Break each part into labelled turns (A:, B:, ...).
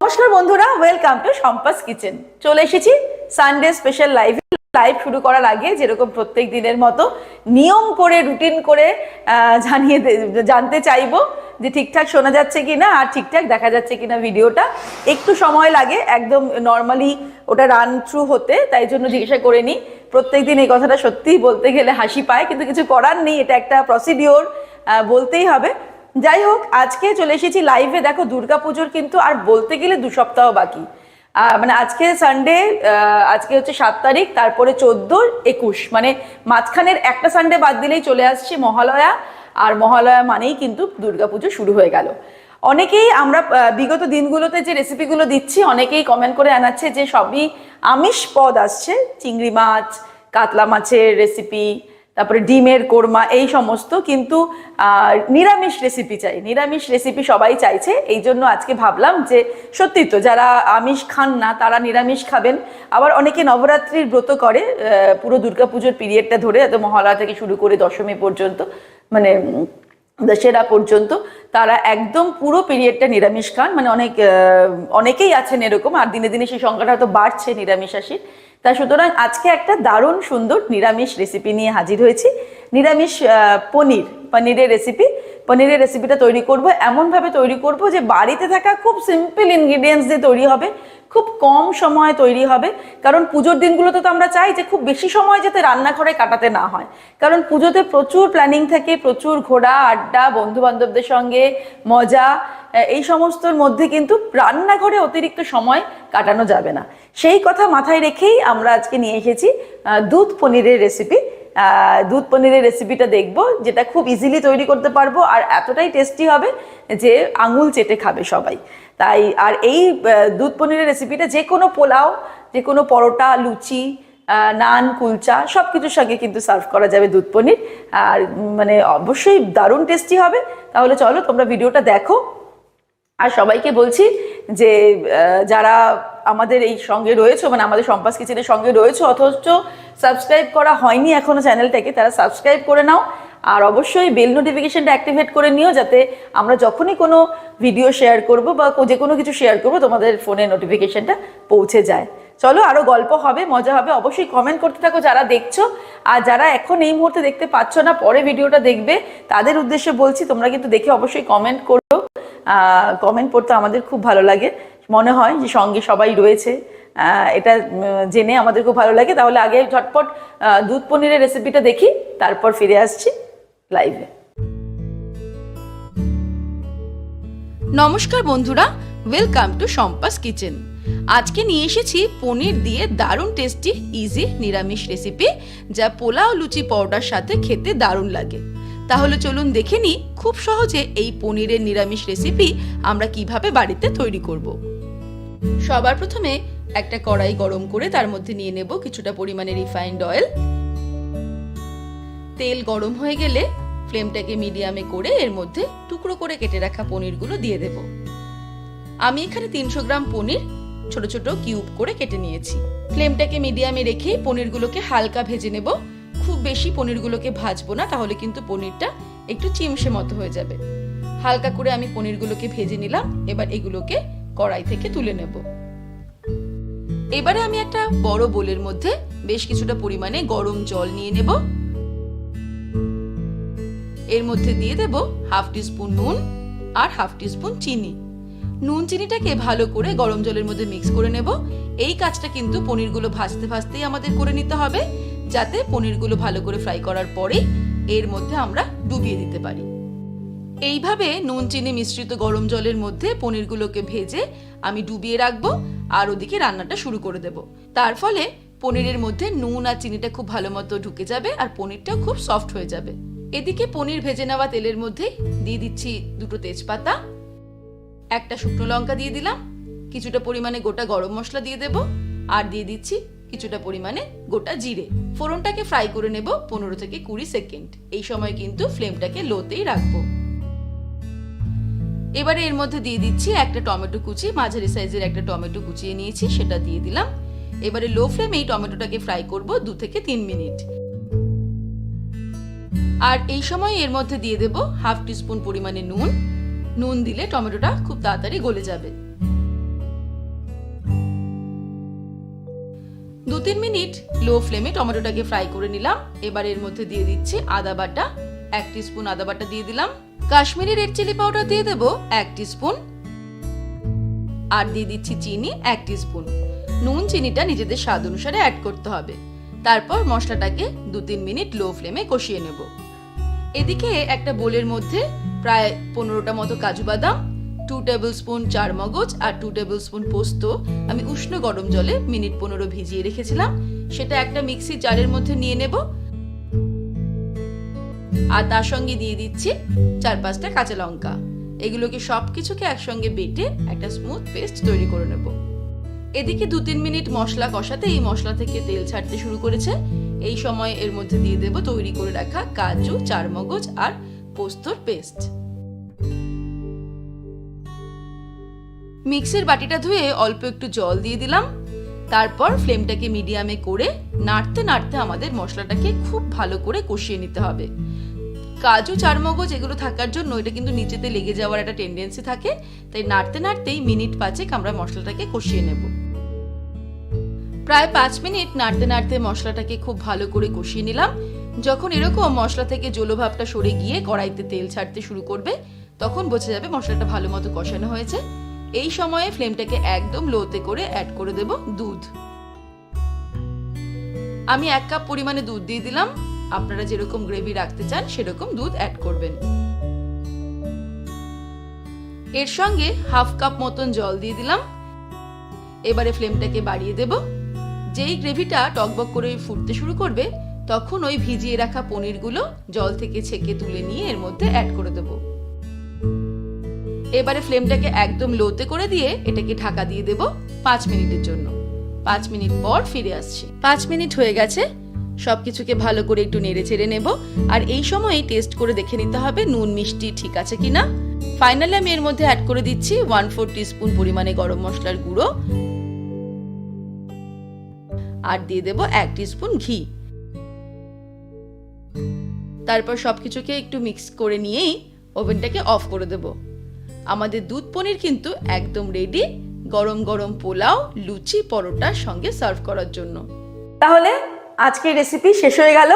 A: নমস্কার বন্ধুরা welcome to সম্পাস kitchen চলে এসেছি সানডে স্পেশাল লাইভ লাইভ শুরু করার আগে যেরকম প্রত্যেক দিনের মতো নিয়ম করে রুটিন করে জানিয়ে জানতে চাইব যে ঠিকঠাক শোনা যাচ্ছে কিনা আর ঠিকঠাক দেখা যাচ্ছে কি না ভিডিওটা। একটু সময় লাগে, একদম নর্মালি ওটা রান থ্রু হতে, তাই জন্য জিজ্ঞাসা করে নিই। প্রত্যেক দিন এই কথাটা সত্যিই বলতে গেলে হাসি পায়, কিন্তু কিছু করার নেই, এটা একটা প্রসিডিওর বলতেই হবে। যাই হোক, আজকে চলে এসেছি লাইভে দেখো, দুর্গাপুজোর কিন্তু আর বলতে গেলে দু সপ্তাহ বাকি। মানে আজকে সানডে আজকে হচ্ছে সাত তারিখ, তারপরে চোদ্দ একুশ। মানে মাঝখানের একটা সানডে বাদ দিলেই চলে আসছে মহালয়া। আর মহালয়া মানেই কিন্তু দুর্গাপুজো শুরু হয়ে গেল। অনেকেই আমরা বিগত দিনগুলোতে যে রেসিপিগুলো দিচ্ছি, অনেকেই কমেন্ট করে আনাচ্ছে যে সবই আমিষ পদ আসছে। চিংড়ি মাছ, কাতলা মাছের রেসিপি তারপরে ডিমের কোরমা, এই সমস্ত কিন্তু নিরামিষ রেসিপি চাই। নিরামিষ রেসিপি সবাই চাইছে। এই জন্য আজকে ভাবলাম যে, সত্যি তো যারা আমিষ খান না, তারা নিরামিষ খাবেন। আবার অনেকে নবরাত্রির ব্রত করে পুরো দুর্গাপুজোর পিরিয়ডটা ধরে এত মহালয়া থেকে শুরু করে দশমী পর্যন্ত মানে দশেরা পর্যন্ত, তারা একদম পুরো পিরিয়ডটা নিরামিষ খান। মানে অনেক অনেকেই আছেন এরকম, আর দিনে দিনে সেই সংখ্যাটা হয়তো বাড়ছে নিরামিষাশীর। তা সুতরাং আজকে একটা দারুণ, সুন্দর নিরামিষ রেসিপি নিয়ে হাজির হয়েছি। নিরামিষ পনির, পনিরের রেসিপি পনিরের রেসিপিটা তৈরি করব, এমনভাবে তৈরি করব যে বাড়িতে থাকা খুব সিম্পল ইনগ্রিডিয়েন্টস দিয়ে তৈরি হবে, খুব কম সময়ে তৈরি হবে। কারণ পুজোর দিনগুলোতে তো আমরা চাই যে খুব বেশি সময় যাতে রান্নাঘরে কাটাতে না হয়। কারণ পুজোতে প্রচুর প্ল্যানিং থাকে, প্রচুর ঘোরা, আড্ডা বন্ধু বান্ধবদের সঙ্গে, মজা এই সমস্তর মধ্যে কিন্তু রান্নাঘরে অতিরিক্ত সময় কাটানো যাবে না। সেই কথা মাথায় রেখেই আমরা আজকে নিয়ে এসেছি দুধ পনিরের রেসিপি দুধ পনিরের রেসিপিটা দেখব, যেটা খুব ইজিলি তৈরি করতে পারব আর এতটাই টেস্টি হবে যে আঙুল চেটে খাবে সবাই। তাই আর এই দুধ পনিরের রেসিপিটা যে কোনো পোলাও, যে কোনো পরোটা, লুচি নান, কুলচা সব কিছুর সঙ্গে কিন্তু সার্ভ করা যাবে দুধ পনির। আর মানে অবশ্যই দারুণ টেস্টি হবে। তাহলে চলো তোমরা ভিডিওটা দেখো। আর সবাইকে বলছি যে যারা আমাদের এই সঙ্গে রয়েছে মানে আমাদের সম্পাস কিচেনের সঙ্গে রয়েছে, অথচ সাবস্ক্রাইব করা হয়নি এখনও চ্যানেলটাকে, তারা সাবস্ক্রাইব করে নাও। আর অবশ্যই বেল নোটিফিকেশনটা অ্যাক্টিভেট করে নিও, যাতে আমরা যখনই কোনো ভিডিও শেয়ার করব বা যে কোনো কিছু শেয়ার করব, তোমাদের ফোনে নোটিফিকেশনটা পৌঁছে যায়। চলো, আরও গল্প হবে, মজা হবে, অবশ্যই কমেন্ট করতে থাকো যারা দেখছ। আর যারা এখন এই মুহূর্তে দেখতে পাচ্ছ না, পরে ভিডিওটা দেখবে, তাদের উদ্দেশ্যে বলছি, তোমরা কিন্তু দেখে অবশ্যই কমেন্ট করো। কমেন্ট পড়তে আমাদের খুব ভালো লাগে। মনে হয় যে সঙ্গে সবাই রয়েছে। এটা জেনে আমাদের খুব ভালো লাগে। তাহলে আগে ঝটপট দুধ পনিরের রেসিপিটা দেখি, তারপর ফিরে আসছি লাইভে।
B: নমস্কার বন্ধুরা ওয়েলকাম টু সম্পাস কিচেন। আজকে নিয়ে এসেছি পনির দিয়ে দারুণ টেস্টি ইজি নিরামিষ রেসিপি যা পোলাও লুচি পরোটার সাথে খেতে দারুণ লাগে। তাহলে চলুন দেখে নিই, খুব সহজে এই পনিরের নিরামিষ রেসিপি আমরা কীভাবে বাড়িতে তৈরি করব। সবার প্রথমে একটা কড়াই গরম করে তার মধ্যে নিয়ে নেব কিছুটা পরিমাণে রিফাইন্ড অয়েল তেল গরম হয়ে গেলে ফ্লেমটাকে মিডিয়ামে করে এর মধ্যে টুকরো করে কেটে রাখা পনিরগুলো দিয়ে দেব। আমি এখানে তিনশো গ্রাম পনির ছোট ছোট কিউব করে কেটে নিয়েছি। ফ্লেমটাকে মিডিয়ামে রেখে পনিরগুলোকে হালকা ভেজে নেব। খুব বেশি পনিরগুলোকে ভাজবো না, তাহলে কিন্তু পনিরটা একটু চিমসে মতো হয়ে যাবে। হালকা করে আমি পনিরগুলোকে ভেজে নিলাম, এবার এগুলোকে কড়াই থেকে তুলে নেব। এবারে আমি একটা বড় বোলের মধ্যে বেশ কিছুটা পরিমাণে গরম জল নিয়ে নেব। এর মধ্যে দিয়ে দেব হাফ টিস্পুন নুন আর হাফ টিস্পুন চিনি। নুন চিনিটাকে ভালো করে গরম জলের মধ্যে মিক্স করে নেব। এই কাজটা কিন্তু পনিরগুলো ভাজতে ভাজতেই আমাদের করে নিতে হবে, যাতে পনিরগুলো ভালো করে ফ্রাই করার পরে এর মধ্যে আমরা ডুবিয়ে দিতে পারি। এইভাবে নুন, চিনি মিশ্রিত গরম জলের মধ্যে পনিরগুলোকে ভেজে আমি ডুবিয়ে রাখব আর ওদিকে রান্নাটা শুরু করে দেব। তার ফলে পনিরের মধ্যে নুন আর চিনিটা খুব ভালো মতো ঢুকে যাবে আর পনিরটাও খুব সফট হয়ে যাবে। এদিকে পনির ভেজে নেওয়া তেলের মধ্যে দিয়ে দিচ্ছি দুটো তেজপাতা, একটা শুকনো লঙ্কা দিয়ে দিলাম, কিছুটা পরিমাণে গোটা গরম মশলা দিয়ে দেব আর দিয়ে দিচ্ছি কিছুটা পরিমাণে গোটা জিরে। ফোড়নটাকে ফ্রাই করে নেব পনেরো থেকে কুড়ি সেকেন্ড। এই সময় কিন্তু ফ্লেমটাকে লোতেই রাখব। এবারে এর মধ্যে দিয়ে দিচ্ছি একটা টমেটো কুচি, মাঝারি সাইজের একটা টমেটো কুচিয়ে নিয়েছি, সেটা দিয়ে দিলাম। এবারে লো ফ্লেমে এই টমেটোটাকে ফ্রাই করব দু থেকে তিন মিনিট। আর এই সময় এর মধ্যে দিয়ে দেব হাফ টিস্পুন পরিমাণে নুন। নুন দিলে টমেটোটা খুব তাড়াতাড়ি গলে যাবে। দু তিন মিনিট লো ফ্লেমে টমেটোটাকে ফ্রাই করে নিলাম। এবার এর মধ্যে দিয়ে দিচ্ছি আদা বাটা, এক টিস্পুন আদা বাটা দিয়ে দিলাম। কাশ্মীরি রেড চিলি পাউডার দিয়ে দেবো এক স্পুন আর দিয়ে দিচ্ছি চিনি এক স্পুন নুন চিনিটা নিজেদের স্বাদ অনুসারে অ্যাড করতে হবে। তারপর মশলাটাকে দু তিন মিনিট লো ফ্লেমে কষিয়ে নেব। এদিকে একটা বোলের মধ্যে প্রায় পনেরোটা মতো কাজু বাদাম টু টেবিল স্পুন চার মগজ আর টু টেবিল স্পুন পোস্ত আমি উষ্ণ গরম জলে মিনিট পনেরো ভিজিয়ে রেখেছিলাম। সেটা একটা মিক্সি জারের মধ্যে নিয়ে নেব। আর তার সঙ্গে দিয়ে দিচ্ছি চার পাঁচটা কাঁচা লঙ্কা। এগুলোকে সব কিছুকে একসঙ্গে বেটে একটা স্মুথ পেস্ট তৈরি করে নেব। এদিকে দু তিন মিনিট মশলা কষাতে এই মশলা থেকে তেল ছাড়তে শুরু করেছে। এই সময় এর মধ্যে দিয়ে দেব তৈরি করে রাখা কাজু, চারমগজ আর পোস্তর পেস্ট মিক্সের বাটিটা ধুয়ে অল্প একটু জল দিয়ে দিলাম। তারপর ফ্লেমটাকে মিডিয়ামে করে নাড়তে নাড়তে আমাদের মশলাটাকে খুব ভালো করে কষিয়ে নিতে হবে। কাজু, চারমগজ এগুলো থাকার জন্য এটা কিন্তু নিচেতে লেগে যাওয়ার একটা টেন্ডেন্সি থাকে। তাই নাড়তে নাড়তেই মিনিট পাঁচেক আমরা মশলাটাকে কষিয়ে নেব। প্রায় পাঁচ মিনিট নাড়তে নাড়তে মশলাটাকে খুব ভালো করে কষিয়ে নিলাম। যখন এরকম মশলা থেকে জলভাবটা সরে গিয়ে কড়াইতে তেল ছাড়তে শুরু করবে, তখন বোঝা যাবে মশলাটা ভালো মতো কষানো হয়েছে। এই সময়ে ফ্লেমটাকে একদম লোতে করে অ্যাড করে দেব দুধ। আমি এক কাপ পরিমাণে দুধ দিয়ে দিলাম। আপনারা যেরকম গ্রেভি রাখতে চান, সেরকম দুধ অ্যাড করবেন। এর সঙ্গে হাফ কাপ মতন জল দিয়ে দিলাম। এবারে ফ্লেমটাকে বাড়িয়ে দেব। যেই গ্রেভিটা টকবক করে ফুটতে শুরু করবে, তখন ওই ভিজিয়ে রাখা পনিরগুলো জল থেকে ছেঁকে তুলে নিয়ে এর মধ্যে অ্যাড করে দেব। এবারে ফ্লেমটাকে একদম লোতে করে দিয়ে এটাকে ঢাকা দিয়ে দেব পাঁচ মিনিটের জন্য। পাঁচ মিনিট পর ফিরে আসছি। পাঁচ মিনিট হয়ে গেছে। সবকিছুকে ভালো করে একটু নেড়ে চেড়ে নেব। আর এই সময়ই টেস্ট করে দেখে নিতে হবে নুন মিষ্টি ঠিক আছে কিনা। ফাইনালি আমি এর মধ্যে অ্যাড করে দিচ্ছি ওয়ান ফোর টিস্পুন পরিমাণে গরম মশলার গুঁড়ো। আর দিয়ে দেব এক টিস্পুন ঘি। তারপর সবকিছুকে একটু মিক্স করে নিয়েই ওভেনটাকে অফ করে দেব। আমাদের দুধ পনির কিন্তু একদম রেডি গরম গরম পোলাও, লুচি, পরোটার সঙ্গে সার্ভ করার জন্য।
A: তাহলে আজকের রেসিপি শেষ হয়ে গেল।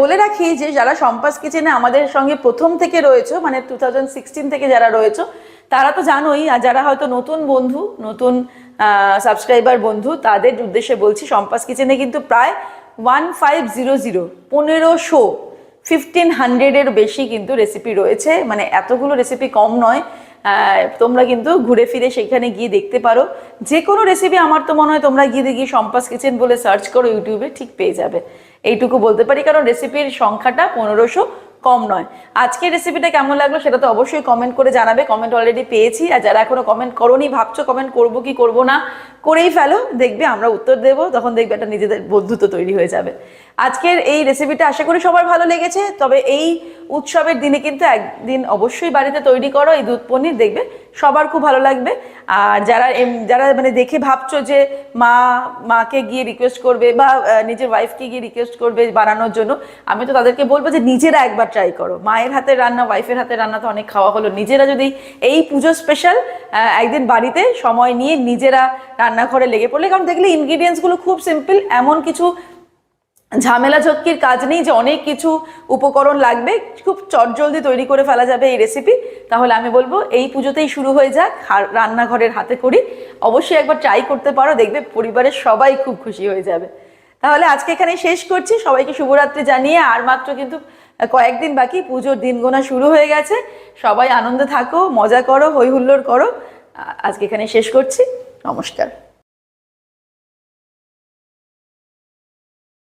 A: বলে রাখি যে যারা সম্পাস কিচেনে আমাদের সঙ্গে প্রথম থেকে রয়েছে মানে টু থেকে যারা রয়েছে, তারা তো জানোই, আর যারা হয়তো নতুন বন্ধু, নতুন সাবস্ক্রাইবার বন্ধু, তাদের উদ্দেশ্যে বলছি সম্পাস কিচেনে কিন্তু প্রায় ওয়ান ফাইভ জিরো জিরো পনেরোশো ফিফটিন হান্ড্রেডের বেশি কিন্তু রেসিপি রয়েছে। মানে এতগুলো রেসিপি কম নয় তোমরা কিন্তু ঘুরে ফিরে সেখানে গিয়ে দেখতে পারো। যে কোনো রেসিপি আমার তো মনে হয় তোমরা গিয়ে গিয়ে সম্পাস কিচেন বলে সার্চ করো ইউটিউবে ঠিক পেয়ে যাবে। এইটুকু বলতে পারি, কারণ রেসিপির সংখ্যাটা পনেরোশো কম নয়। আজকের রেসিপিটা কেমন লাগল সেটা তো অবশ্যই কমেন্ট করে জানাবে। কমেন্ট অলরেডি পেয়েছি, আর যারা এখনও কমেন্ট করোনি, ভাবছ কমেন্ট করব কি করব না করেই ফেলো, দেখবে আমরা উত্তর দেবো, তখন দেখবে একটা নিজেদের বন্ধুত্ব তৈরি হয়ে যাবে। আজকের এই রেসিপিটা আশা করি সবার ভালো লেগেছে, তবে এই উৎসবের দিনে কিন্তু একদিন অবশ্যই বাড়িতে তৈরি করো এই দুধ পনির, দেখবে সবার খুব ভালো লাগবে। আর যারা যারা মানে দেখে ভাবছ যে মা, মাকে গিয়ে রিকোয়েস্ট করবে বা নিজের ওয়াইফকে গিয়ে রিকোয়েস্ট করবে বানানোর জন্য, আমি তো তাদেরকে বলব যে নিজেরা একবার ট্রাই করো। মায়ের হাতের রান্না ওয়াইফের হাতের রান্না তো অনেক খাওয়া হলো। নিজেরা যদি এই পুজো স্পেশাল একদিন বাড়িতে সময় নিয়ে নিজেরা রান্নাঘরে লেগে পড়লে, কারণ দেখলে ইনগ্রিডিয়েন্টসগুলো খুব সিম্পল এমন কিছু ঝামেলা ঝক্কির কাজ নেই যে অনেক কিছু উপকরণ লাগবে, খুব চটজলদি তৈরি করে ফেলা যাবে এই রেসিপি তাহলে আমি বলব, এই পুজোতেই শুরু হয়ে যাক রান্নাঘরের হাতে করি। অবশ্যই একবার ট্রাই করতে পারো, দেখবে পরিবারের সবাই খুব খুশি হয়ে যাবে। তাহলে আজকে এখানে শেষ করছি, সবাইকে শুভরাত্রি জানিয়ে, আর মাত্র কিন্তু কয়েকদিন বাকি, পুজোর দিন গোনা শুরু হয়ে গেছে। সবাই আনন্দে থাকো, মজা করো হই হুল্লোড় করো আজকে এখানে শেষ করছি, নমস্কার।